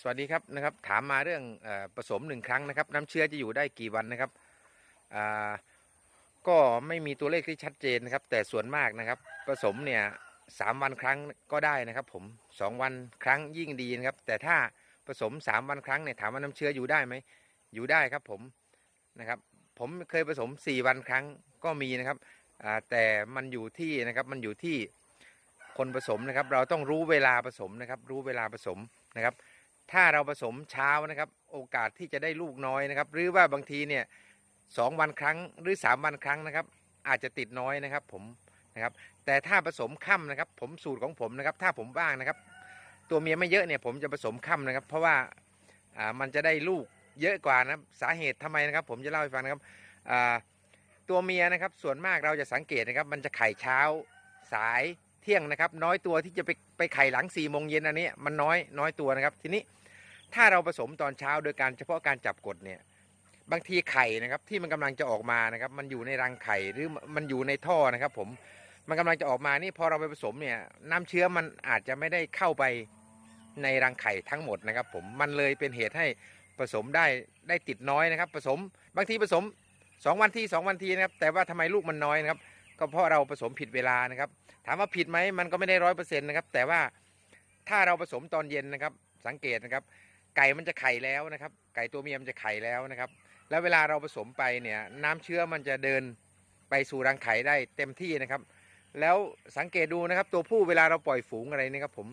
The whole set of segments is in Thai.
สวัสดีครับนะครับ ถามมาเรื่องอผสมหนึ่งครั้งนะครับ น้ำเชื้อจะอยู่ได้กี่วันนะครับก็ไม่มีตัวเลขที่ชัดเจนนะครับ แต่ส่วนมากนะครับ ผสมเนี่ยสามวันครั้งก็ได้นะครับ ผมสองวันครั้งยิ่งดีนะครับ แต่ถ้าผสมสามวันครั้งเนี่ยถามว่าน้ำเชื้ออยู่ได้ไหมอยู่ได้ครับผมนะครับ ผมเคยผสมสี่วันครั้งก็มีนะครับแต่มันอยู่ที่นะครับมันอยู่ที่คนผสมนะครับ เราต้องรู้เวลาผสมนะครับ รู้เวลาผสมนะครับ ถ้าเราผสมเช้านะครับ โอกาสที่จะได้ลูกน้อยนะครับ หรือว่าบางทีเนี่ยสองวันครั้งหรือสามวันครั้งนะครับ อาจจะติดน้อยนะครับผมนะครับแต่ถ้าผสมค่ำนะครับ ผมสูตรของผมนะครับ ถ้าผมว่างนะครับ ตัวเมียไม่เยอะเนี่ยผมจะผสมค่ำนะครับ เพราะว่าอ่ามันจะได้ลูกเยอะกว่านะสาเหตุทำไมนะครับ ผมจะเล่าให้ฟังนะครับอ่าตัวเมียนะครับ ส่วนมากเราจะสังเกตนะครับ มันจะไข่เช้าสายเที่ยงนะครับ น้อยตัวที่จะไปไปไข่หลัง4ี่โมงเย็นอันนี้มันน้อยน้อยตัวนะครับ ทีนี้ ถ้าเราผสมตอนเช้าโดยการเฉพาะการจับกดเนี่ยบางทีไข่นะครับที่มันกำลังจะออกมานะครับ มันอยู่ในรังไข่หรือมันอยู่ในท่อนะครับ ผมมันกำลังจะออกมานี่พอเราไปผสมเนี่ยน้ำเชื้อมันอาจจะไม่ได้เข้าไปในรังไข่ทั้งหมดนะครับ ผมมันเลยเป็นเหตุให้ผสมได้ได้ติดน้อยนะครับ ผสมบางทีผสมสองวันทีสองวันทีนะครับแต่ว่าทำไมลูกมันน้อยนะครับ ก็เพราะเราผสมผิดเวลานะครับ ถามว่าผิดไหมมันก็ไม่ได้ร้อยเปอร์เซ็นต์นะครับแต่ว่าถ้าเราผสมตอนเย็นนะครับสังเกตนะครับ ไก่มันจะไข่แล้วนะครับ ไก่ตัวเมียมันจะไข่แล้วนะครับ แล้วเวลาเราผสมไปเนี่ยน้ำเชื้อมันจะเดินไปสู่รังไข่ได้เต็มที่นะครับ แล้วสังเกตดูนะครับ ตัวผู้เวลาเราปล่อยฝูงอะไรนี่ครับผม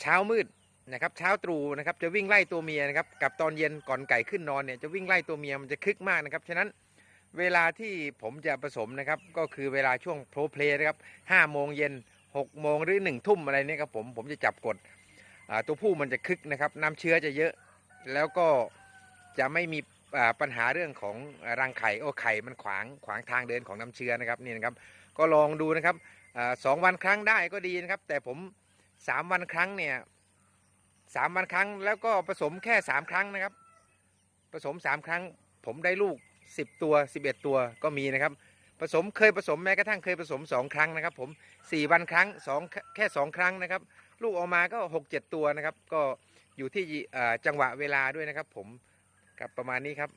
เช้ามืดนะครับเช้าตรู่นะครับจะวิ่งไล่ตัวเมียนะครับกับตอนเย็นก่อนไก่ขึ้นนอนเนี่ยจะวิ่งไล่ตัวเมียมันจะคึกมากนะครับฉะนั้นเวลาที่ผมจะผสมนะครับก็คือเวลาช่วงโปรเพลนะครับห้าโมงเย็นหกโมงหรือหนึ่งทุ่มอะไรเนี่ยครับผมผมจะจับกด ตัวผู้มันจะคึกนะครับน้ำเชื้อจะเยอะ แล้วก็จะไม่มีปัญหาเรื่องของรังไข่โอ้ไข่มันขวางขวางทางเดินของน้ำเชื้อนะครับนี่นะครับ ก็ลองดูนะครับอสองวันครั้งได้ก็ดีนะครับ แต่ผมสามวันครั้งเนี่ยสามวันครั้งแล้วก็ผสมแค่สามครั้งนะครับ ผสมสามครั้ง ผมได้ลูกสิบตัวสิบเอ็ดตัวก็มีนะครับ ผสมเคยผสมแม้กระทั่งเคยผสมสองครั้งนะครับ ผมสี่วันครั้งสองแค่สองครั้งนะครับ ลูกออกมาก็หกเจ็ดตัวนะครับ ก็อยู่ที่จังหวะเวลาด้วยนะครับ ผมกับประมาณนี้ครับ